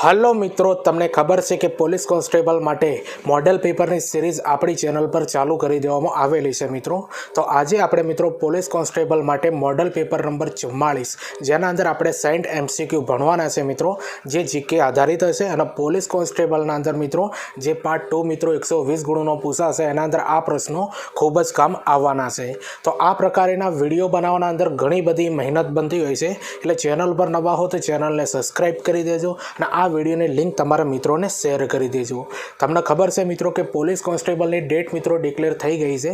Hello મિત્રો, તમને ખબર છે કે પોલીસ કોન્સ્ટેબલ માટે મોડેલ પેપરની સિરીઝ આપણી ચેનલ પર ચાલુ કરી દેવામાં આવેલી છે મિત્રો. તો આજે આપણે મિત્રો પોલીસ કોન્સ્ટેબલ માટે મોડેલ પેપર નંબર ચુમ્માળીસ, જેના અંદર આપણે સેન્ટ એમસીક્યુ ભણવાના છે મિત્રો, જે જીકે આધારિત હશે અને પોલીસ કોન્સ્ટેબલના અંદર મિત્રો, જે પાર્ટ ટુ મિત્રો એકસો વીસ ગુણોનો પૂછાશે, એના અંદર આ પ્રશ્નો ખૂબ જ કામ આવવાના છે. તો આ પ્રકારના વીડિયો બનાવવાના અંદર ઘણી બધી મહેનત બનતી હોય છે. એટલે ચેનલ પર નવા હો તો ચેનલને સબસ્ક્રાઈબ કરી દેજો અને આ વિડીયોની લિંક તમારા મિત્રોને શેર કરી દેજો. તમને ખબર છે મિત્રો કે પોલીસ કોન્સ્ટેબલની ડેટ મિત્રો ડિક્લેર થઈ ગઈ છે,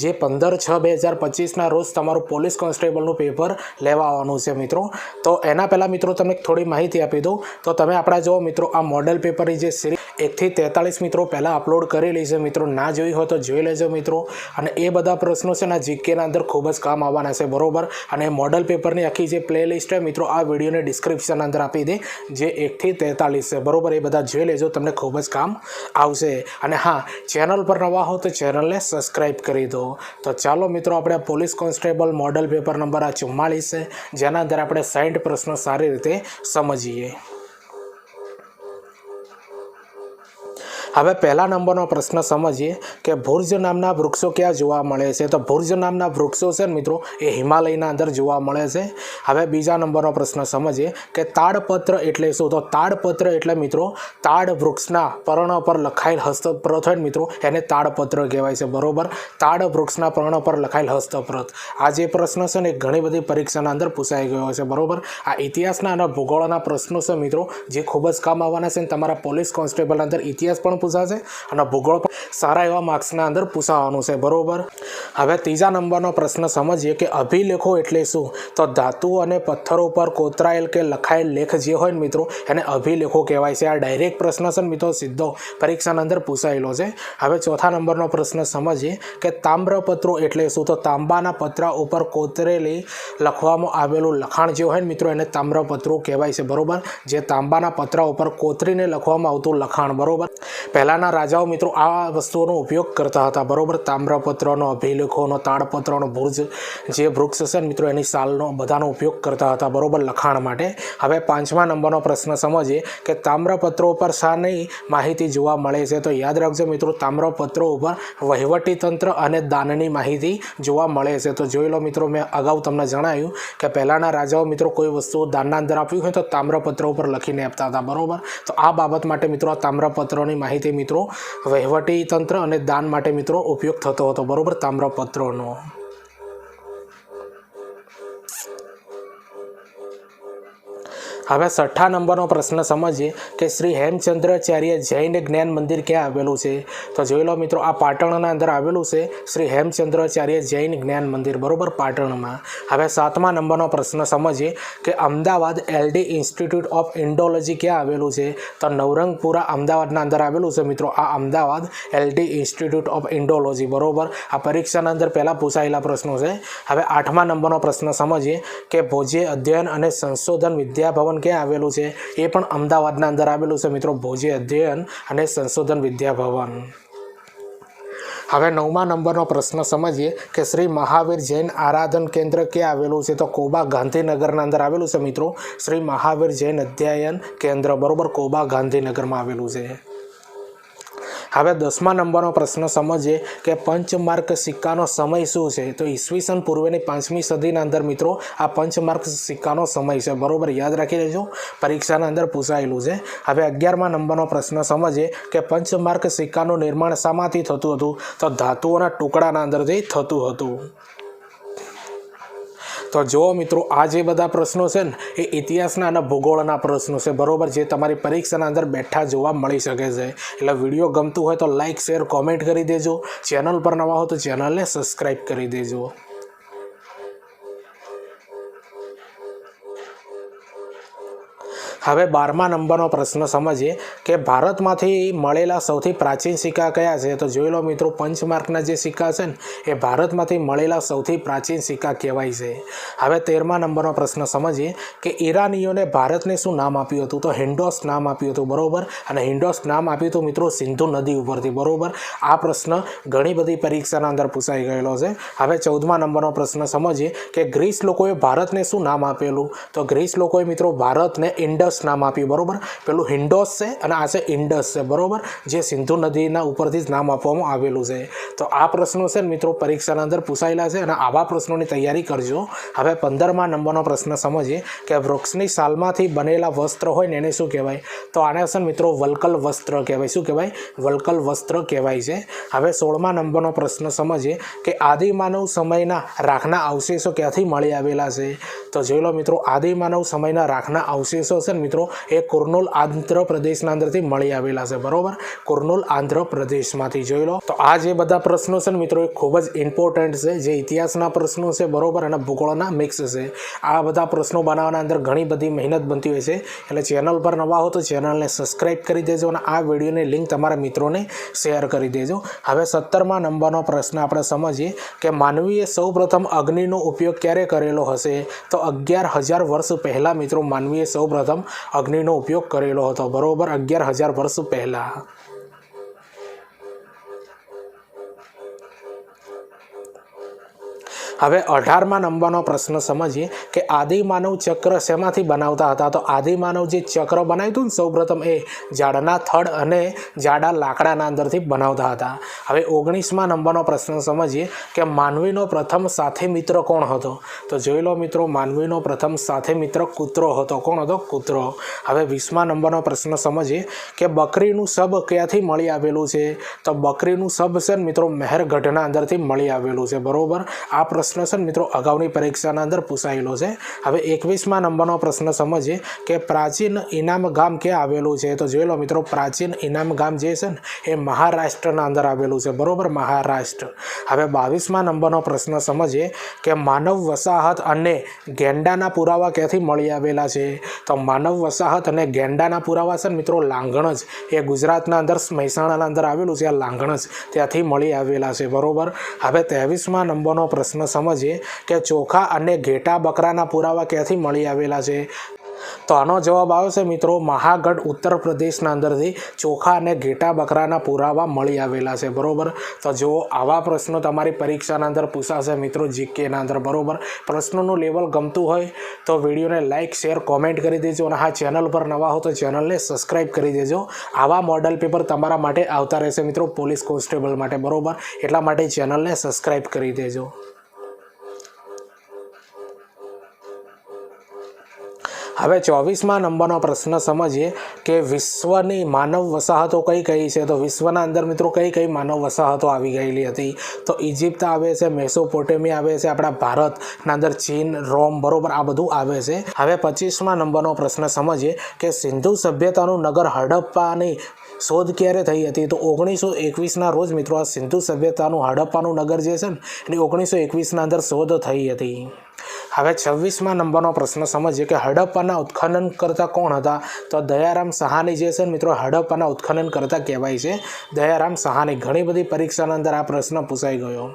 જે પંદર છ બે હજાર પચીસના રોજ તમારું પોલીસ કોન્સ્ટેબલનું પેપર લેવા આવવાનું છે મિત્રો. તો એના પહેલાં મિત્રો તમને થોડી માહિતી આપી દઉં. તો તમે આપણા જો મિત્રો, આ મોડેલ પેપરની જે સિરીઝ એકથી તેતાળીસ મિત્રો પહેલાં અપલોડ કરેલી છે. મિત્રો ના જોઈ હોય તો જોઈ લેજો મિત્રો. અને એ બધા પ્રશ્નો છે ને જીકેના અંદર ખૂબ જ કામ આવવાના છે. બરોબર? અને મોડલ પેપરની આખી જે પ્લેલિસ્ટ છે, મિત્રો, આ વિડીયોને ડિસ્ક્રિપ્શન અંદર આપી દે, જે એકથી તેતાળીસ છે. બરોબર? એ બધા જોઈ લેજો, તમને ખૂબ જ કામ આવશે. અને હા ચેનલ પર નવા હો તો ચેનલને સબસ્ક્રાઈબ કરી દો. તો ચાલો મિત્રો, આપણે police constable model paper number આ ચુમ્માળીસ છે. જેના અંદર આપણે સાઈઠ પ્રશ્નો સારી રીતે સમજીએ. હવે પહેલા નંબરનો પ્રશ્ન સમજીએ કે ભુર્જ નામના વૃક્ષો ક્યાં જોવા મળે છે? તો ભુર્જ નામના વૃક્ષો છે ને મિત્રો, એ હિમાલયના અંદર જોવા મળે છે. હવે બીજા નંબરનો પ્રશ્ન સમજીએ કે તાડપત્ર એટલે શું? તો તાડપત્ર એટલે મિત્રો, તાડ વૃક્ષના પર્ણ પર લખાયેલ હસ્તપ્રત હોય ને મિત્રો, એને તાડપત્ર કહેવાય છે. બરોબર? તાડ વૃક્ષના પર્ણ પર લખાયેલ હસ્તપ્રત આ જે પ્રશ્ન છે ને ઘણી બધી પરીક્ષાના અંદર પૂછાઈ ગયો છે બરોબર? આ ઇતિહાસના અને ભૂગોળના પ્રશ્નો છે મિત્રો, જે ખૂબ જ કામ આવવાના છે તમારા પોલીસ કોન્સ્ટેબલ અંદર ઇતિહાસ પણ પૂછાશે અને ભૂગોળ સારા એવા માર્ક્સના અંદર પૂછાવાનું છે, બરોબર? હવે ત્રીજા નંબરનો પ્રશ્ન સમજીએ કે અભિલેખો એટલે શું? તો ધાતુ અને પથ્થરો પર કોતરાયેલ કે લખાયેલ લેખ જે હોય ને મિત્રો, એને અભિલેખો કહેવાય છે. આ ડાયરેક્ટ પ્રશ્ન છે ને મિત્રો, સીધો પરીક્ષાના અંદર પૂછાયેલો છે. હવે ચોથા નંબરનો પ્રશ્ન સમજીએ કે તામ્રપત્રો એટલે શું? તો તાંબાના પતરા ઉપર કોતરેલી લખવામાં આવેલું લખાણ જે હોય ને મિત્રો, એને તામ્રપત્રો કહેવાય છે, બરોબર? જે તાંબાના પતરા ઉપર કોતરીને લખવામાં આવતું લખાણ, બરોબર? પહેલાંના રાજાઓ મિત્રો આ વસ્તુઓનો ઉપયોગ કરતા હતા. બરોબર, તામ્રપત્રનો, અભિલેખોનો, તાડપત્રનો ભુર્જ જે વૃક્ષ છે મિત્રો, એની સાલનો બધાનો ઉપયોગ કરતા હતા. બરાબર, લખાણ માટે. હવે પાંચમા નંબરનો પ્રશ્ન સમજીએ કે તામ્રપત્રો ઉપર શાની માહિતી જોવા મળે છે? તો યાદ રાખજો મિત્રો, તામ્રપત્રો ઉપર વહીવટી તંત્ર અને દાનની માહિતી જોવા મળે છે. તો જોઈ લો મિત્રો, મેં અગાઉ તમને જણાવ્યું કે પહેલાંના રાજાઓ મિત્રો કોઈ વસ્તુ દાનના અંદર આપ્યું હોય તો તામ્રપત્રો ઉપર લખીને આપતા હતા. બરોબર? તો આ બાબત માટે મિત્રો આ તામ્રપત્રોની માહિતી મિત્રો વહીવટી તંત્ર અને દાન માટે મિત્રો ઉપયોગ થતો હતો. બરાબર? તામ્રપત્રોનો. હવે છઠ્ઠા નંબરનો પ્રશ્ન સમજીએ કે શ્રી હેમચંદ્રાચાર્ય જૈન જ્ઞાન મંદિર ક્યાં આવેલું છે? તો જોઈ લો મિત્રો, આ પાટણના અંદર આવેલું છે શ્રી હેમચંદ્રાચાર્ય જૈન જ્ઞાન મંદિર, બરોબર પાટણમાં. હવે સાતમા નંબરનો પ્રશ્ન સમજીએ કે Ahmedabad LD Institute of Indology ક્યાં આવેલું છે? તો નવરંગપુરા અમદાવાદના અંદર આવેલું છે મિત્રો, આ Ahmedabad LD Institute of Indology, બરોબર? આ પરીક્ષાના અંદર પહેલાં પૂછાયેલા પ્રશ્નો છે. હવે આઠમા નંબરનો પ્રશ્ન સમજીએ કે ભોજ્ય અધ્યયન અને સંશોધન વિદ્યાભવન ક્યાં આવેલું છે, એ પણ અમદાવાદના અંદર આવેલું છે મિત્રો, ભોજી અધ્યયન અને સંશોધન વિદ્યાભવન હવે નવમા નંબરનો પ્રશ્ન સમજીએ કે શ્રી મહાવીર જૈન આરાધન કેન્દ્ર ક્યાં આવેલું છે? તો કોબા ગાંધીનગરના અંદર આવેલું છે મિત્રો, શ્રી મહાવીર જૈન અધ્યયન કેન્દ્ર, બરોબર, કોબા ગાંધીનગરમાં આવેલું છે. હવે દસમા નંબરનો પ્રશ્ન સમજીએ કે પંચમાર્ક સિક્કાનો સમય શું છે? તો ઈસવીસન પૂર્વેની પાંચમી સદીના અંદર મિત્રો, આ પંચમાર્ક સિક્કાનો સમય છે. બરોબર યાદ રાખી લેજો. પરીક્ષાના અંદર પૂછાયેલું છે. હવે અગિયારમા નંબરનો પ્રશ્ન સમજીએ કે પંચમાર્ક સિક્કાનું નિર્માણ શામાંથી થતું હતું? તો ધાતુઓના ટુકડાના અંદરથી થતું હતું. તો જુઓ મિત્રો, આ જે બધા પ્રશ્નો છે ને, એ ઇતિહાસના અને ભૂગોળના પ્રશ્નો છે. બરાબર જે તમારી પરીક્ષાના અંદર બેઠા જોવા મળી શકે છે. એટલે વીડિયો ગમતું હોય તો લાઇક શેર, કોમેન્ટ કરી દેજો. ચેનલ પર નવા હો તો ચેનલને સબસ્ક્રાઈબ કરી દેજો. હવે બારમા નંબરનો પ્રશ્ન સમજીએ કે ભારતમાંથી મળેલા સૌથી પ્રાચીન સિક્કા કયા છે? તો જોઈ લો મિત્રો, પંચમાર્કના જે સિક્કા છે ને, એ ભારતમાંથી મળેલા સૌથી પ્રાચીન સિક્કા કહેવાય છે. હવે તેરમા નંબરનો પ્રશ્ન સમજીએ કે ઈરાનીઓને ભારતને શું નામ આપ્યું હતું? તો હિન્ડોસ નામ આપ્યું હતું, બરોબર? અને હિન્ડોસ નામ આપ્યું હતું મિત્રો સિંધુ નદી ઉપરથી, બરોબર? આ પ્રશ્ન ઘણી બધી પરીક્ષાના અંદર પૂછાઈ ગયેલો છે. હવે ચૌદમા નંબરનો પ્રશ્ન સમજીએ કે ગ્રીસ લોકોએ ભારતને શું નામ આપેલું? તો ગ્રીસ લોકોએ મિત્રો ભારતને ઇન્ડસ ઇન્ડસ નામ આપ્યું, બરોબર? પેલું હિન્ડોસ છે અને આ છે ઇન્ડસ છે, બરાબર? જે સિંધુ નદીના ઉપરથી જ નામ આપવામાં આવેલું છે. તો આ પ્રશ્નો છે ને મિત્રો પરીક્ષાના અંદર પૂછાયેલા છે અને આવા પ્રશ્નોની તૈયારી કરજો. હવે પંદરમા નંબરનો પ્રશ્ન સમજીએ કે વૃક્ષની સાલમાંથી બનેલા વસ્ત્ર હોય ને એને શું કહેવાય? તો આને છે મિત્રો વલ્કલ વસ્ત્ર કહેવાય. શું કહેવાય? વલ્કલ વસ્ત્ર કહેવાય છે. હવે સોળમા નંબરનો પ્રશ્ન સમજીએ કે આદિમાનવ સમયના રાખના અવશેષો ક્યાંથી મળી આવેલા છે? તો જોઈ લો મિત્રો, આદિમાનવ સમયના રાખના અવશેષો છે મિત્રો, એ કુર્નૂલ આંધ્રપ્રદેશના અંદરથી મળી આવેલા છે. બરોબર? કુર્નૂલ આંધ્રપ્રદેશમાંથી જોઈ લો. તો આ જે બધા પ્રશ્નો છે મિત્રો, એ ખૂબ જ ઇમ્પોર્ટન્ટ છે. જે ઇતિહાસના પ્રશ્નો છે, બરોબર? અને ભૂગોળના મિક્સ છે. આ બધા પ્રશ્નો બનાવવાના અંદર ઘણી બધી મહેનત બનતી હોય છે. એટલે ચેનલ પર નવા હો તો ચેનલને સબસ્ક્રાઇબ કરી દેજો અને આ વિડીયોની લિંક તમારા મિત્રોને શેર કરી દેજો. હવે સત્તરમા નંબરનો પ્રશ્ન આપણે સમજીએ કે માનવીએ સૌપ્રથમ અગ્નિનો ઉપયોગ ક્યારે કરેલો હશે? તો અગિયાર હજાર વર્ષ પહેલાં મિત્રો, માનવીએ સૌપ્રથમ અગ્નિનો ઉપયોગ કરેલો હતો. બરોબર અગિયાર હજાર વર્ષ પહેલાં. હવે અઢારમા નંબરનો પ્રશ્ન સમજીએ કે આદિમાનવ ચક્ર શેમાંથી બનાવતા હતા? તો આદિમાનવ જે ચક્ર બનાવ્યું હતું ને, સૌપ્રથમ એ ઝાડના થડ અને જાડા લાકડાના અંદરથી બનાવતા હતા. હવે ઓગણીસમા નંબરનો પ્રશ્ન સમજીએ કે માનવીનો પ્રથમ સાથે મિત્ર કોણ હતો? તો જોઈ લો મિત્રો, માનવીનો પ્રથમ સાથે મિત્ર કૂતરો હતો. કોણ હતો? કૂતરો. હવે વીસમા નંબરનો પ્રશ્ન સમજીએ કે બકરીનું સબ ક્યાંથી મળી આવેલું છે? તો બકરીનું સબ છે મિત્રો મહેરગઢના અંદરથી મળી આવેલું છે. બરોબર? આ પ્રશ્ન છે મિત્રો, અગાઉની પરીક્ષાના અંદર પૂછાયેલો છે. હવે એકવીસમાં નંબરનો પ્રશ્ન સમજીએ કે પ્રાચીન ઇનામ ગામ ક્યાં આવેલું છે? તો જોઈ લો મિત્રો, પ્રાચીન ઇનામ ગામ જે છે ને, એ મહારાષ્ટ્રના અંદર આવેલું છે. બરાબર? મહારાષ્ટ્ર. હવે બાવીસમાં નંબરનો પ્રશ્ન સમજીએ કે માનવ વસાહત અને ગેંડાના પુરાવા ક્યાંથી મળી આવેલા છે? તો માનવ વસાહત અને ગેંડાના પુરાવા છે મિત્રો લાંગણ જ એ ગુજરાતના અંદર મહેસાણાના અંદર આવેલું છે, આ લાંઘણ જ ત્યાંથી મળી આવેલા છે. બરોબર? હવે ત્રેવીસમાં નંબરનો પ્રશ્ન સમજીએ કે ચોખા અને ઘેટા બકરાના પુરાવા ક્યાંથી મળી આવેલા છે? તો આનો જવાબ આવશે મિત્રો, મહાગઢ, ઉત્તર પ્રદેશના અંદરથી ચોખા અને ઘેટા બકરાના પુરાવા મળી આવેલા છે. બરોબર? તો જો આવા પ્રશ્નો તમારી પરીક્ષાના અંદર પૂછાશે મિત્રો, જીકેના અંદર. બરોબર? પ્રશ્નોનું લેવલ ગમતું હોય તો વિડીયોને લાઇક શેર, કોમેન્ટ કરી દેજો અને હા, ચેનલ પર નવા હો તો ચેનલને સબસ્ક્રાઈબ કરી દેજો. આવા મોડલ પેપર તમારા માટે આવતા રહેશે મિત્રો, પોલીસ કોન્સ્ટેબલ માટે. બરોબર? એટલા માટે ચેનલને સબસ્ક્રાઈબ કરી દેજો. હવે ચોવીસમાં નંબરનો પ્રશ્ન સમજીએ કે વિશ્વની માનવ વસાહતો કઈ કઈ છે? તો વિશ્વના અંદર મિત્રો કઈ કઈ માનવ વસાહતો આવી ગયેલી હતી? તો ઇજિપ્ત આવે છે, મેસોપોટેમિયા આવે છે, આપણા ભારતના અંદર ચીન, રોમ, બરોબર આ બધું આવે છે. હવે પચીસમાં નંબરનો પ્રશ્ન સમજીએ કે સિંધુ સભ્યતાનું નગર હડપ્પાની શોધ ક્યારે થઈ હતી? તો ઓગણીસો એકવીસના રોજ મિત્રો આ સિંધુ સભ્યતાનું હડપ્પાનું નગર જે છે ને એની ઓગણીસો એકવીસના અંદર શોધ થઈ હતી. હવે છવ્વીસમાં નંબરનો પ્રશ્ન સમજીએ કે હડપ્પાના ઉત્ખનન કરતા કોણ હતા? તો દયારામ સહાની જે છે મિત્રો, હડપ્પાના ઉત્ખનન કરતા કહેવાય છે. દયારામ સહાની ઘણી બધી પરીક્ષાના અંદર આ પ્રશ્ન પૂછાઈ ગયો.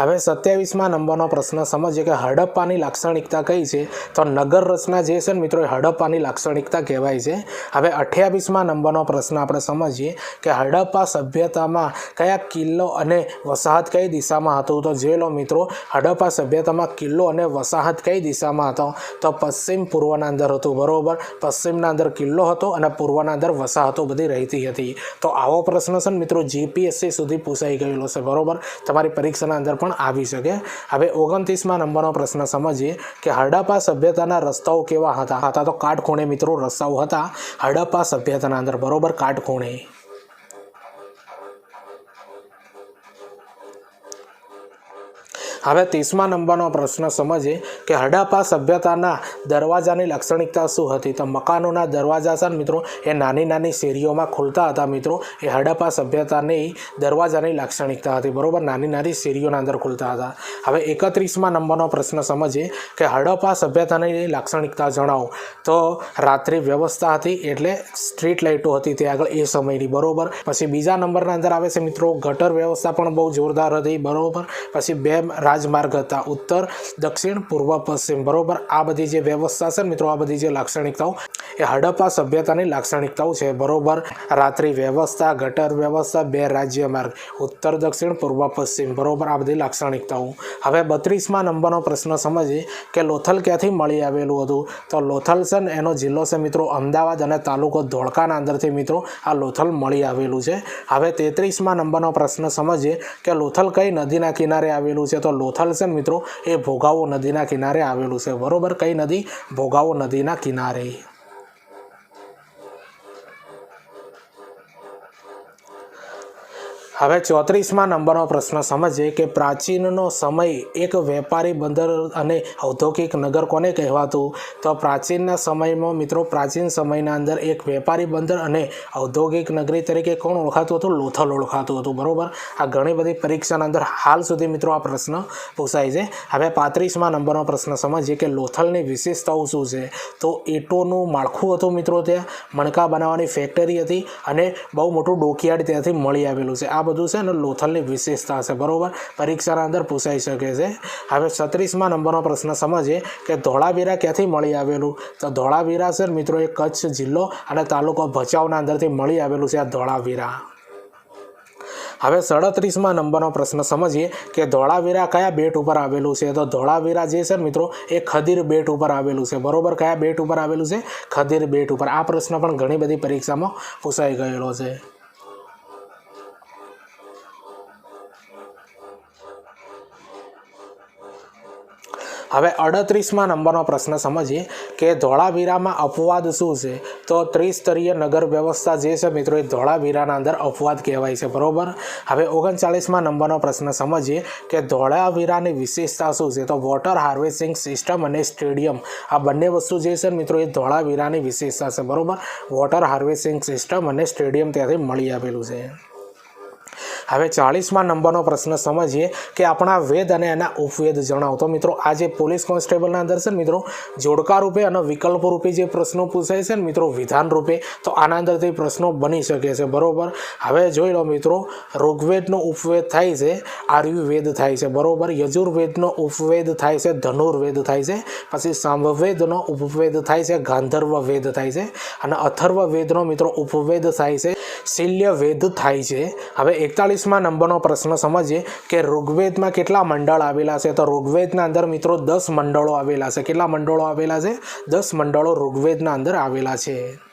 હવે સત્યાવીસમાં નંબરનો પ્રશ્ન, સમજીએ કે હડપ્પાની લાક્ષણિકતા કઈ છે? તો નગર રચના જે છે ને મિત્રો હડપ્પાની લાક્ષણિકતા કહેવાય છે. હવે અઠ્યાવીસમાં નંબરનો પ્રશ્ન આપણે સમજીએ કે હડપ્પા સભ્યતામાં કયા કિલ્લો અને વસાહત કઈ દિશામાં હતું? તો જે લો મિત્રો, હડપ્પા સભ્યતામાં કિલ્લો અને વસાહત કઈ દિશામાં હતો? તો પશ્ચિમ પૂર્વના અંદર હતું, બરોબર? પશ્ચિમના અંદર કિલ્લો હતો અને પૂર્વના અંદર વસાહતો બધી રહેતી હતી. તો આવો પ્રશ્ન છે ને મિત્રો જીપીએસસી સુધી પૂછાઈ ગયેલો છે, બરોબર? તમારી પરીક્ષાના અંદર પણ આવી શકે. હવે ઓગણત્રીસમાં નંબરનો પ્રશ્ન સમજીએ કે હડપ્પા સભ્યતાના રસ્તાઓ કેવા હતા? હતા તો કાટખૂણે મિત્રો રસ્તાઓ હતા. હડપ્પા સભ્યતાના અંદર બરોબર કાટખૂણે. હવે ત્રીસમા નંબરનો પ્રશ્ન સમજીએ કે હડપ્પા સભ્યતાના દરવાજાની લાક્ષણિકતા શું હતી? તો મકાનોના દરવાજા છે મિત્રો, એ નાની નાની શેરીઓમાં ખુલતા હતા મિત્રો. એ હડપ્પા સભ્યતાની દરવાજાની લાક્ષણિકતા હતી, બરોબર? નાની નાની શેરીઓના અંદર ખુલતા હતા. હવે એકત્રીસમાં નંબરનો પ્રશ્ન સમજીએ કે હડપ્પા સભ્યતાની લાક્ષણિકતા જણાવો. તો રાત્રિ વ્યવસ્થા હતી એટલે સ્ટ્રીટ લાઇટો હતી તે આગળ એ સમયની, બરોબર? પછી બીજા નંબરના અંદર આવે છે મિત્રો, ગટર વ્યવસ્થા પણ બહુ જોરદાર હતી, બરોબર? પછી બે રાજમાર્ગ હતા. ઉત્તર, દક્ષિણ, પૂર્વ, પશ્ચિમ. બરોબર? આ બધી જે વ્યવસ્થા છે મિત્રો, આ બધી જે લાક્ષણિકતાઓ, એ હડપ્પા સભ્યતાની લાક્ષણિકતાઓ છે. બરોબર? રાત્રિ વ્યવસ્થા, ગટર વ્યવસ્થા, બે રાજ્ય માર્ગ. ઉત્તર, દક્ષિણ, પૂર્વ, પશ્ચિમ. બરોબર? આ બધી લાક્ષણિકતાઓ. હવે બત્રીસમાં નંબરનો પ્રશ્ન સમજીએ કે લોથલ ક્યાંથી મળી આવેલું હતું? તો લોથલ છે ને, એનો જિલ્લો છે મિત્રો, અમદાવાદ અને તાલુકો ધોળકાના અંદરથી મિત્રો, આ લોથલ મળી આવેલું છે. હવે તેત્રીસમાં નંબરનો પ્રશ્ન સમજીએ કે લોથલ કઈ નદીના કિનારે આવેલું છે? તો લોથલ છે મિત્રો, એ ભોગાવો નદીના કિનારે આવેલું છે. બરોબર? કઈ નદી? ભોગાવો નદીના કિનારે. હવે ચોત્રીસમાં નંબરનો પ્રશ્ન સમજીએ કે પ્રાચીનનો સમય એક વેપારી બંદર અને ઔદ્યોગિક નગર કોને કહેવાતું? તો પ્રાચીનના સમયમાં મિત્રો, પ્રાચીન સમયના અંદર એક વેપારી બંદર અને ઔદ્યોગિક નગરી તરીકે કોણ ઓળખાતું હતું? લોથલ ઓળખાતું હતું, બરાબર? આ ઘણી બધી પરીક્ષાના અંદર હાલ સુધી મિત્રો આ પ્રશ્ન પૂછાય છે. હવે પાંત્રીસમાં નંબરનો પ્રશ્ન સમજીએ કે લોથલની વિશેષતાઓ શું છે? તો ઈંટોનું માળખું હતું મિત્રો ત્યાં, મણકા બનાવવાની ફેક્ટરી હતી અને બહુ મોટું ડોકિયાર્ડ ત્યાંથી મળી આવેલું છે. આ બધું છે ને લોથલની વિશેષતા છે, બરોબર? પરીક્ષાના અંદર પૂછાઈ શકે છે. હવે છત્રીસમાં નંબરનો પ્રશ્ન સમજીએ કે ધોળાવીરા ક્યાંથી મળી આવેલું? તો ધોળાવીરા છે મિત્રો, એ કચ્છ જિલ્લો અને તાલુકો ભચાઉના અંદરથી મળી આવેલું છે આ ધોળાવીરા. હવે સડત્રીસમાં નંબરનો પ્રશ્ન સમજીએ કે ધોળાવીરા કયા બેટ ઉપર આવેલું છે? તો ધોળાવીરા જે છે મિત્રો, એ ખદીર બેટ ઉપર આવેલું છે. બરોબર? કયા બેટ ઉપર આવેલું છે? ખદીર બેટ ઉપર. આ પ્રશ્ન પણ ઘણી બધી પરીક્ષામાં પૂછાઈ ગયેલો છે. હવે અડત્રીસમાં નંબરનો પ્રશ્ન સમજીએ કે ધોળાવીરામાં અપવાદ શું છે? તો ત્રિસ્તરીય નગર વ્યવસ્થા જે છે મિત્રો એ ધોળાવીરાના અંદર અપવાદ કહેવાય છે, બરાબર? હવે ઓગણચાળીસમાં નંબરનો પ્રશ્ન સમજીએ કે ધોળાવીરાની વિશેષતા શું છે? તો વોટર હાર્વેસ્ટિંગ સિસ્ટમ અને સ્ટેડિયમ, આ બંને વસ્તુ જે છે મિત્રો એ ધોળાવીરાની વિશેષતા છે, બરાબર? વોટર હાર્વેસ્ટિંગ સિસ્ટમ અને સ્ટેડિયમ ત્યાંથી મળી આવેલું છે. હવે ચાળીસમાં નંબરનો પ્રશ્ન સમજીએ કે આપણા વેદ અને એના ઉપવેદ જણાવો. તો મિત્રો આ જે પોલીસ કોન્સ્ટેબલના અંદર છે મિત્રો, જોડકા રૂપે અને વિકલ્પ રૂપે જે પ્રશ્નો પૂછાય છે ને મિત્રો, વિધાન રૂપે, તો આના અંદરથી પ્રશ્નો બની શકે છે. બરોબર? હવે જોઈ લો મિત્રો, ઋગ્વેદનો ઉપવેદ થાય છે આર્યુવેદ થાય છે. બરોબર? યજુર્વેદનો ઉપવેદ થાય છે, ધનુર્વેદ થાય છે, પછી સામવેદનો ઉપવેદ થાય છે ગાંધર્વ વેદ થાય છે, અને અથર્વ વેદનો મિત્રો ઉપવેદ થાય છે શિલ્ય વેદ થાય છે. હવે એકતાલીસમાં નંબરનો પ્રશ્ન સમજીએ કે ઋગ્વેદમાં કેટલા મંડળ આવેલા છે? તો ઋગ્વેદના અંદર મિત્રો દસ મંડળો આવેલા છે. કેટલા મંડળો આવેલા છે? દસ મંડળો ઋગ્વેદના અંદર આવેલા છે.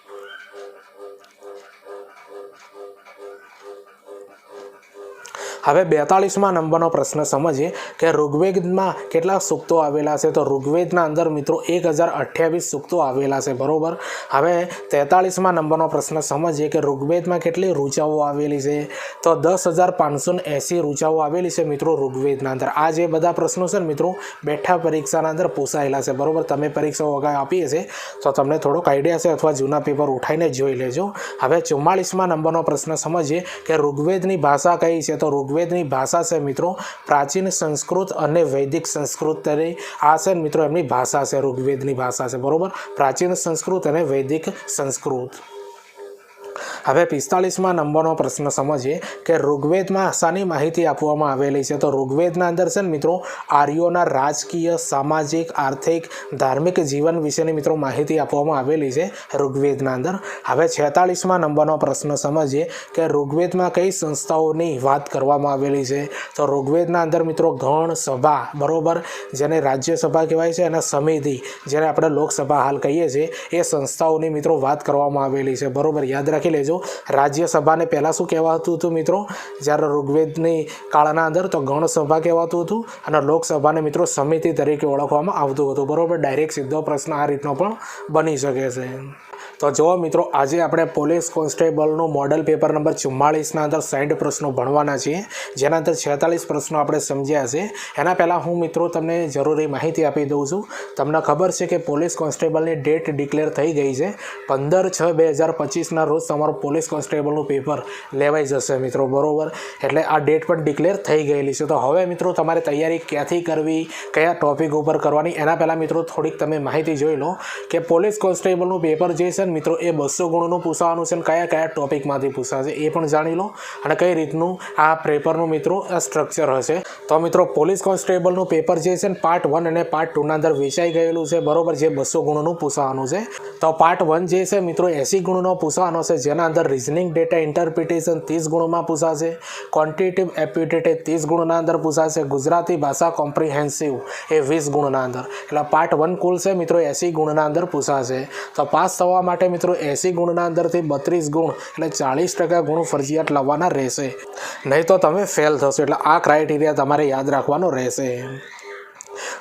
હવે બેતાળીસમાં નંબરનો પ્રશ્ન સમજીએ કે ઋગ્વેદમાં કેટલા સૂક્તો આવેલા છે? તો ઋગ્વેદના અંદર મિત્રો એક હજાર અઠ્યાવીસ સૂક્તો આવેલા છે, બરાબર? હવે તેતાળીસમાં નંબરનો પ્રશ્ન સમજીએ કે ઋગ્વેદમાં કેટલી ઋચાઓ આવેલી છે? તો દસ હજાર પાંચસો એંસી ઋચાઓ આવેલી છે મિત્રો ઋગ્વેદના અંદર. આ જે બધા પ્રશ્નો છે ને મિત્રો, બેઠા પરીક્ષાના અંદર પૂછાયેલા છે, બરાબર? તમે પરીક્ષાઓ અગાઉ આપીએ છે, તો તમને થોડોક આઈડિયા છે અથવા જૂના પેપર ઉઠાઈને જોઈ લેજો. હવે ચુમ્માળીસમાં નંબરનો પ્રશ્ન સમજીએ કે ઋગ્વેદની ભાષા કઈ છે? તો ઋગ્વેદની ભાષા છે મિત્રો. પ્રાચીન સંસ્કૃત અને વૈદિક સંસ્કૃત તરી આ છે મિત્રો એમની ભાષા છે, ઋગ્વેદની ભાષા છે. બરોબર? પ્રાચીન સંસ્કૃત અને વૈદિક સંસ્કૃત. હવે પિસ્તાળીસમાં નંબરનો પ્રશ્ન સમજીએ કે ઋગ્વેદમાં શાની માહિતી આપવામાં આવેલી છે. તો ઋગ્વેદના અંદર છે ને મિત્રો, આર્યોના રાજકીય, સામાજિક, આર્થિક, ધાર્મિક જીવન વિશેની મિત્રો માહિતી આપવામાં આવેલી છે ઋગ્વેદના અંદર. હવે છેતાળીસમાં નંબરનો પ્રશ્ન સમજીએ કે ઋગ્વેદમાં કઈ સંસ્થાઓની વાત કરવામાં આવેલી છે? તો ઋગ્વેદના અંદર મિત્રો ગણ સભા, બરોબર? જેને રાજ્યસભા કહેવાય છે અને સમિતિ, જેને આપણે લોકસભા હાલ કહીએ છીએ, એ સંસ્થાઓની મિત્રો વાત કરવામાં આવેલી છે. બરોબર? યાદ રાખી લેજો. રાજ્યસભાને પહેલાં શું કહેવાતું હતું મિત્રો? જ્યારે ઋગ્વેદની કાળના અંદર તો ગણસભા કહેવાતું હતું અને લોકસભાને મિત્રો સમિતિ તરીકે ઓળખવામાં આવતું હતું. બરોબર? ડાયરેક્ટ સીધો પ્રશ્ન આ રીતનો પણ બની શકે છે. તો જુઓ મિત્રો, આજે આપણે પોલીસ કોન્સ્ટેબલનું મોડલ પેપર નંબર ચુમ્માળીસના અંદર સાઠ પ્રશ્નો ભણવાના છીએ, જેના અંદર છેતાલીસ પ્રશ્નો આપણે સમજ્યા છે. એના પહેલાં હું મિત્રો તમને જરૂરી માહિતી આપી દઉં છું. તમને ખબર છે કે પોલીસ કોન્સ્ટેબલની ડેટ ડિક્લેર થઈ ગઈ છે. પંદર છ બે હજાર પચીસના રોજ તમારું પોલીસ કોન્સ્ટેબલનું પેપર લેવાઈ જશે મિત્રો, બરોબર? એટલે આ ડેટ પણ ડિક્લેર થઈ ગયેલી છે. તો હવે મિત્રો, તમારે તૈયારી ક્યાંથી કરવી, કયા ટોપિક ઉપર કરવાની? એના પહેલાં મિત્રો, થોડીક તમે માહિતી જોઈ લો કે પોલીસ કોન્સ્ટેબલનું પેપર જે છે ને મિત્રો, એ બસો ગુણનું પૂછવાનું છે અને કયા કયા ટોપિકમાંથી પૂછાશે એ પણ જાણી લો. અને કઈ રીતનું આ પેપરનું મિત્રો, આ સ્ટ્રક્ચર હશે. તો મિત્રો, પોલીસ કોન્સ્ટેબલનું પેપર જે છે ને પાર્ટ વન અને પાર્ટ ટુના અંદર વેચાઈ ગયેલું છે, બરોબર જે બસો ગુણનું પૂછવાનું છે. તો પાર્ટ વન જે છે મિત્રો, એંસી ગુણનો પૂછવાનો છે, જેના અંદર રિઝનિંગ ડેટા ઇન્ટરપ્રિટેશન ત્રીસ ગુણમાં પૂછાશે. ક્વોન્ટિટિવ એપ્યુટેટિવ ત્રીસ ગુણના અંદર પૂછાશે. ગુજરાતી ભાષા કોમ્પ્રિહેન્સિવ એ વીસ ગુણના અંદર. એટલે પાર્ટ વન કુલ છે મિત્રો, એંસી ગુણના અંદર પૂછાશે. તો પાસ થવા માટે મિત્રો એંસી ગુણના અંદરથી બત્રીસ ગુણ એટલે ચાલીસ ટકા ગુણ ફરજિયાત લાવવાના રહેશે. નહીં તો તમે ફેલ થશો એટલે આ ક્રાઇટેરિયા તમારે યાદ રાખવાનો રહેશે.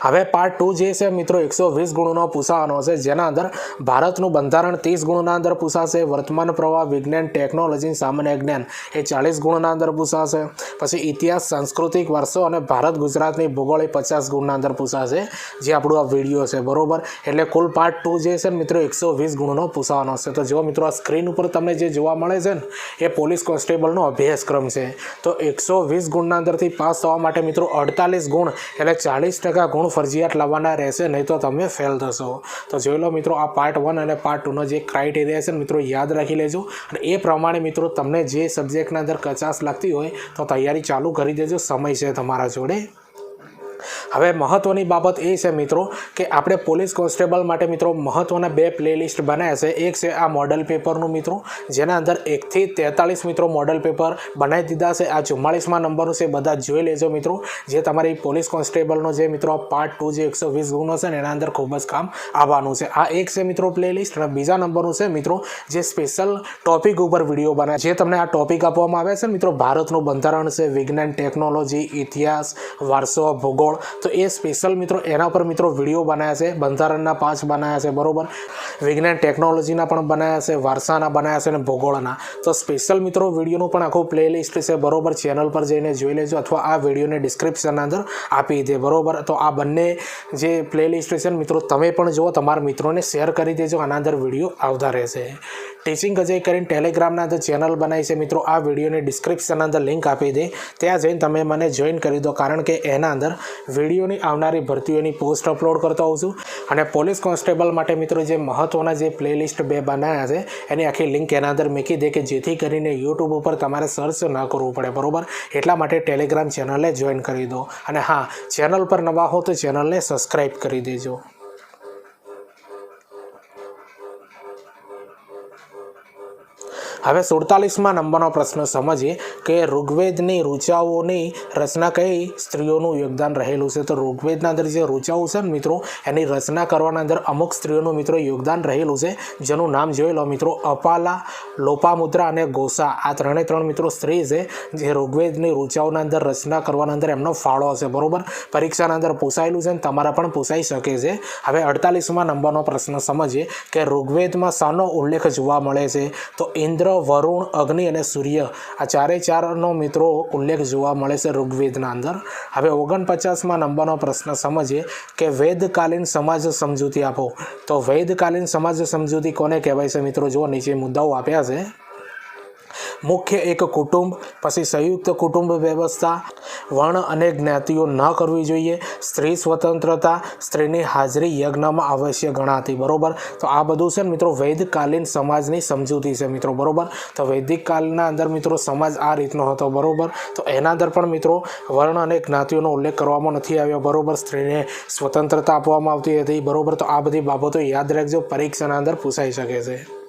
હવે પાર્ટ ટુ જે છે મિત્રો, એકસો વીસ ગુણનો પૂછાવાનો છે. જેના અંદર ભારતનું બંધારણ ત્રીસ ગુણના અંદર પૂછાશે વર્તમાન પ્રવાહ, વિજ્ઞાન ટેકનોલોજી સામાન્ય જ્ઞાન એ ચાલીસ ગુણના અંદર પૂછાશે પછી ઇતિહાસ, સાંસ્કૃતિક વારસો અને ભારત ગુજરાતની ભૂગોળ એ પચાસ ગુણના અંદર પૂછાશે જે આપણું આ વીડિયો છે, બરોબર? એટલે કુલ પાર્ટ ટુ જે છે મિત્રો, એકસો વીસ ગુણનો પૂછાવાનો છે. તો જો મિત્રો, આ સ્ક્રીન ઉપર તમને જે જોવા મળે છે ને, એ પોલીસ કોન્સ્ટેબલનો અભ્યાસક્રમ છે. તો એકસો વીસ ગુણના અંદરથી પાસ થવા માટે મિત્રો, અડતાલીસ ગુણ એટલે ચાલીસ ટકા ગુણ ફરજિયાત લાવવાના રહેશે, નહીં તો તમે ફેલ થશો. તો જોઈ લો મિત્રો, આ પાર્ટ વન અને પાર્ટ ટુનો જે ક્રાઇટેરિયા છે મિત્રો, યાદ રાખી લેજો. અને એ પ્રમાણે મિત્રો, તમને જે સબ્જેક્ટના અંદર કચાશ લાગતી હોય, તો તૈયારી ચાલુ કરી દેજો. સમય છે તમારા જોડે. હવે મહત્ત્વની બાબત એ છે મિત્રો કે આપણે પોલીસ કોન્સ્ટેબલ માટે મિત્રો મહત્ત્વના બે પ્લેલિસ્ટ બનાવ્યા છે. એક છે આ મોડલ પેપરનું મિત્રો, જેના અંદર એકથી તેતાળીસ મિત્રો મોડલ પેપર બનાવી દીધા છે. આ ચુમ્માળીસમાં નંબરનું છે, બધા જોઈ લેજો મિત્રો. જે તમારી પોલીસ કોન્સ્ટેબલનો જે મિત્રો પાર્ટ ટુ જે એકસો વીસ ગુણો છે ને એના અંદર ખૂબ જ કામ આવવાનું છે. આ એક છે મિત્રો પ્લેલિસ્ટ અને બીજા નંબરનું છે મિત્રો, જે સ્પેશિયલ ટોપિક ઉપર વીડિયો બનાવે જે તમને આ ટોપિક આપવામાં આવે છે મિત્રો, ભારતનું બંધારણ છે, વિજ્ઞાન ટેકનોલોજી ઇતિહાસ, વારસો, ભૂગોળ. તો એ સ્પેશિયલ મિત્રો, એના પર મિત્રો વીડિયો બનાવ્યા છે, બંધારણના પાંચ બનાવ્યા છે, બરોબર? વિજ્ઞાન ટેકનોલોજીના પણ બનાવ્યા છે, વારસાના બનાવ્યા છે અને ભૂગોળના. તો સ્પેશિયલ મિત્રો, વિડીયોનું પણ આખું પ્લેલિસ્ટ છે, બરોબર? ચેનલ પર જઈને જોઈ લેજો અથવા આ વિડીયોને ડિસ્ક્રિપ્શનના અંદર આપી દે, બરોબર? તો આ બંને જે પ્લેલિસ્ટ છે મિત્રો, તમે પણ જુઓ, તમારા મિત્રોને શેર કરી દેજો, આના અંદર વીડિયો આવતા રહેશે. ટીચિંગ અજય કરીને ટેલિગ્રામના અંદર ચેનલ બનાવી છે. મિત્રો, આ વિડીયોને ડિસ્ક્રિપ્શન અંદર લિંક આપી દે. ત્યાં જઈને તમે મને જોઈન કરી દો, કારણ કે એના અંદર વિડીયોની આવનારી ભરતીઓની પોસ્ટ અપલોડ કરતો હોઉં છું. અને પોલીસ કોન્સ્ટેબલ માટે, મિત્રો, જે મહત્ત્વના જે પ્લેલિસ્ટ બે બનાવ્યા છે, એની આખી લિંક એના અંદર મૂકી દે કે જેથી કરીને યુટ્યુબ ઉપર તમારે સર્ચ ન કરવું પડે, બરાબર? એટલા માટે ટેલિગ્રામ ચેનલે જોઈન કરી દો. અને હા ચેનલ પર નવા હો તો ચેનલને સબસ્ક્રાઈબ કરી દેજો. હવે સુડતાલીસમાં નંબરનો પ્રશ્ન સમજીએ કે ઋગ્વેદની ઋચાઓની રચના કઈ સ્ત્રીઓનું યોગદાન રહેલું છે? તો ઋગ્વેદના અંદર જે ઋચાઓ છે ને મિત્રો, એની રચના કરવાના અંદર અમુક સ્ત્રીઓનું મિત્રો યોગદાન રહેલું છે. જેનું નામ જોઈ લો મિત્રો, અપાલા, લોપામુદ્રા અને ગોસા. આ ત્રણે ત્રણ મિત્રો સ્ત્રી છે જે ઋગ્વેદની ઋચાઓના અંદર રચના કરવાના અંદર એમનો ફાળો હશે, બરોબર? પરીક્ષાના અંદર પૂછાયેલું છે ને તમારા પણ પૂછાઈ શકે છે. હવે અડતાલીસમાં નંબરનો પ્રશ્ન સમજીએ કે ઋગ્વેદમાં શાનો ઉલ્લેખ જોવા મળે છે? તો ઇન્દ્ર વરુણ, અગ્નિ અને સૂર્ય. આ ચારે ચારનો મિત્રો ઉલ્લેખ જોવા મળે છે ઋગ્વેદના અંદર. હવે ઓગણપચાસમાં નંબરનો પ્રશ્ન સમજીએ કે વેદકાલીન સમાજ સમજૂતી આપો. તો વેદકાલીન સમાજ સમજૂતી કોને કહેવાય છે મિત્રો? જો નીચે મુદ્દાઓ આપ્યા છે. મુખ્ય એક કુટુંબ, પછી સંયુક્ત કુટુંબ વ્યવસ્થા. વર્ણ અને જ્ઞાતિઓ ન કરવી જોઈએ. સ્ત્રી સ્વતંત્રતા, સ્ત્રીની હાજરી યજ્ઞમાં અવશ્ય ગણાતી, બરાબર? તો આ બધું છે મિત્રો વૈદકાલીન સમાજની સમજૂતી છે મિત્રો, બરોબર? તો વૈદિક કાળના અંદર મિત્રો સમાજ આ રીતનો હતો, બરોબર? તો એના અંદર પણ મિત્રો વર્ણ અને જ્ઞાતિઓનો ઉલ્લેખ કરવામાં નથી આવ્યો, બરાબર? સ્ત્રીને સ્વતંત્રતા આપવામાં આવતી હતી, બરોબર? તો આ બધી બાબતો યાદ રાખજો, પરીક્ષાના અંદર પૂછાઈ શકે છે.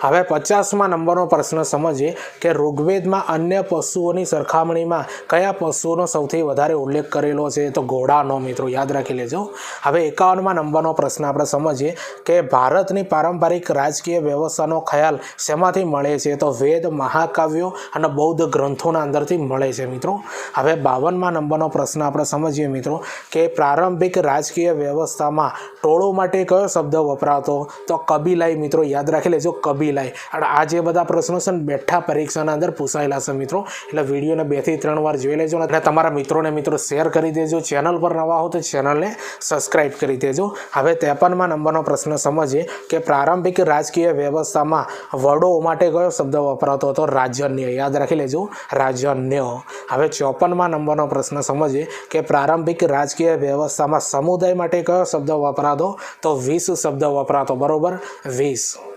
હવે પચાસમાં નંબરનો પ્રશ્ન સમજીએ કે ઋગ્વેદમાં અન્ય પશુઓની સરખામણીમાં કયા પશુઓનો સૌથી વધારે ઉલ્લેખ કરેલો છે? તો ઘોડાનો મિત્રો, યાદ રાખી લેજો. હવે એકાવનમાં નંબરનો પ્રશ્ન આપણે સમજીએ કે ભારતની પારંપરિક રાજકીય વ્યવસ્થાનો ખ્યાલ શેમાંથી મળે છે? તો વેદ, મહાકાવ્યો અને બૌદ્ધ ગ્રંથોના અંદરથી મળે છે મિત્રો. હવે બાવનમાં નંબરનો પ્રશ્ન આપણે સમજીએ મિત્રો કે પ્રારંભિક રાજકીય વ્યવસ્થામાં ટોળો માટે કયો શબ્દ વપરાતો? તો કબીલાઈ મિત્રો, યાદ રાખી લેજો કબીલા લાય અને આ જે બધા પ્રશ્નો છે ને બેઠા પરીક્ષાના અંદર પૂછાયેલા છે મિત્રો, એટલે વિડીયોને બેથી ત્રણ વાર જોઈ લેજો અને તમારા મિત્રોને મિત્રો શેર કરી દેજો. ચેનલ પર નવા હો તો ચેનલને સબસ્ક્રાઇબ કરી દેજો. હવે ત્રેપનમાં નંબરનો પ્રશ્ન સમજીએ કે પ્રારંભિક રાજકીય વ્યવસ્થામાં વડો માટે કયો શબ્દ વપરાતો હતો? રાજન્ય. યાદ રાખી લેજો. રાજન્ય. હવે ચોપનમાં નંબરનો પ્રશ્ન સમજીએ કે પ્રારંભિક રાજકીય વ્યવસ્થામાં સમુદાય માટે કયો શબ્દ વપરાતો? તો વીસ શબ્દ વપરાતો. બરોબર? વીસ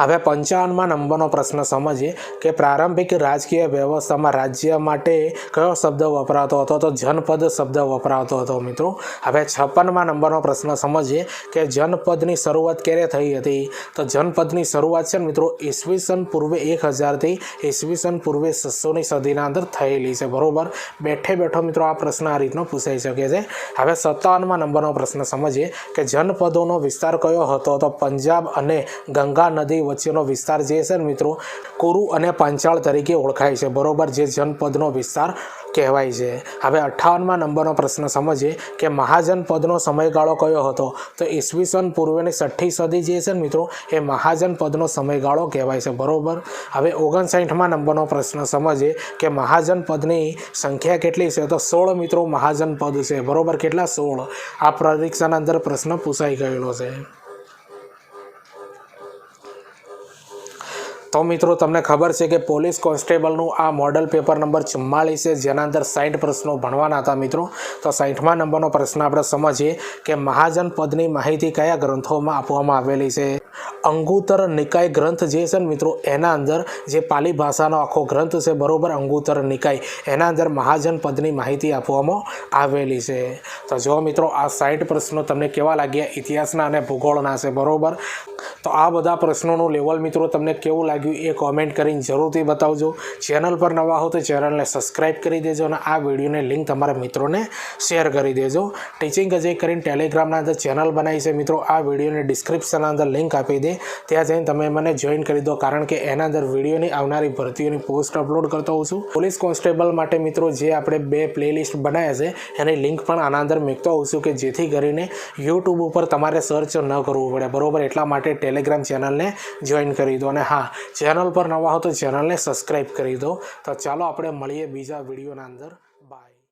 હવે પંચાવનમાં નંબરનો પ્રશ્ન સમજીએ કે પ્રારંભિક રાજકીય વ્યવસ્થામાં રાજ્ય માટે કયો શબ્દ વપરાતો હતો? તો જનપદ શબ્દ વપરાતો હતો મિત્રો. હવે છપ્પનમાં નંબરનો પ્રશ્ન સમજીએ કે જનપદની શરૂઆત ક્યારે થઈ હતી? તો જનપદની શરૂઆત છે મિત્રો, ઈસવીસન પૂર્વે એક હજારથી ઈસવીસન પૂર્વે છસોની સદીના અંદર થયેલી છે. બરોબર? બેઠે બેઠો મિત્રો આ પ્રશ્ન આ રીતનો પૂછાઈ શકે છે. હવે સત્તાવનમાં નંબરનો પ્રશ્ન સમજીએ કે જનપદોનો વિસ્તાર કયો હતો? તો પંજાબ અને ગંગા નદી વચ્ચેનો વિસ્તાર જે છે ને મિત્રો, કુરુ અને પાંચાળ તરીકે ઓળખાય છે. બરોબર જે જનપદનો વિસ્તાર કહેવાય છે. હવે અઠ્ઠાવનમાં નંબરનો પ્રશ્ન સમજીએ કે મહાજન પદનો સમયગાળો કયો હતો? તો ઈસવીસન પૂર્વેની છઠ્ઠી સદી જે છે ને મિત્રો, એ મહાજન પદનો સમયગાળો કહેવાય છે. બરોબર? હવે ઓગણસાઠમાં નંબરનો પ્રશ્ન સમજીએ કે મહાજન પદની સંખ્યા કેટલી છે? તો સોળ મિત્રો મહાજન પદ છે. બરોબર? કેટલા? સોળ. આ પરીક્ષાના અંદર પ્રશ્ન પૂછાઈ ગયેલો છે. તો મિત્રો, તમને ખબર છે કે પોલીસ કોન્સ્ટેબલનું આ મોડલ પેપર નંબર ચુમ્માળીસ છે, જેના અંદર સાઠ પ્રશ્નો ભણવાના હતા મિત્રો. તો સાઠમા નંબરનો પ્રશ્ન આપણે સમજીએ કે મહાજન પદની માહિતી કયા ગ્રંથોમાં આપવામાં આવેલી છે? અંગુતર નિકાય ગ્રંથ જે છે ને મિત્રો, એના અંદર જે પાલી ભાષાનો આખો ગ્રંથ છે, બરોબર અંગુતર નિકાય, એના અંદર મહાજન પદની માહિતી આપવામાં આવેલી છે. તો જો મિત્રો, આ સાઠ પ્રશ્નો તમને કેવા લાગ્યા? ઇતિહાસના અને ભૂગોળના છે, બરોબર? તો આ બધા પ્રશ્નોનું લેવલ મિત્રો તમને કેવું લાગ્યું એ કોમેન્ટ કરીને જરૂરથી બતાવજો. ચેનલ પર નવા હો તો ચેનલને સબસ્ક્રાઇબ કરી દેજો અને આ વિડીયોને લિંક તમારા મિત્રોને શેર કરી દેજો. ટીચિંગ અજય કરીને ટેલિગ્રામના અંદર ચેનલ બનાવી છે. મિત્રો, આ વિડીયોને ડિસ્ક્રિપ્શનના અંદર લિંક આપી દે. ત્યાં જઈને તમે મને જોઈન કરી દો. કારણ કે એના અંદર વિડીયોની આવનારી ભરતીઓની પોસ્ટ અપલોડ કરતો હોઉં છું. પોલીસ કોન્સ્ટેબલ માટે મિત્રો, જે આપણે બે પ્લેલિસ્ટ બનાવ્યા છે, એની લિંક પણ આના અંદર મૂકતો હોઉં છું કે જેથી કરીને યુટ્યુબ ઉપર તમારે સર્ચ ન કરવું પડે. બરોબર? એટલા માટે ટેલિગ્રામ ચેનલને જોઈન કરી દો. અને હા ચેનલ પર નવા હો તો ચેનલને સબસ્ક્રાઈબ કરી દો. તો ચાલો આપણે મળીએ બીજા વિડીયોના અંદર.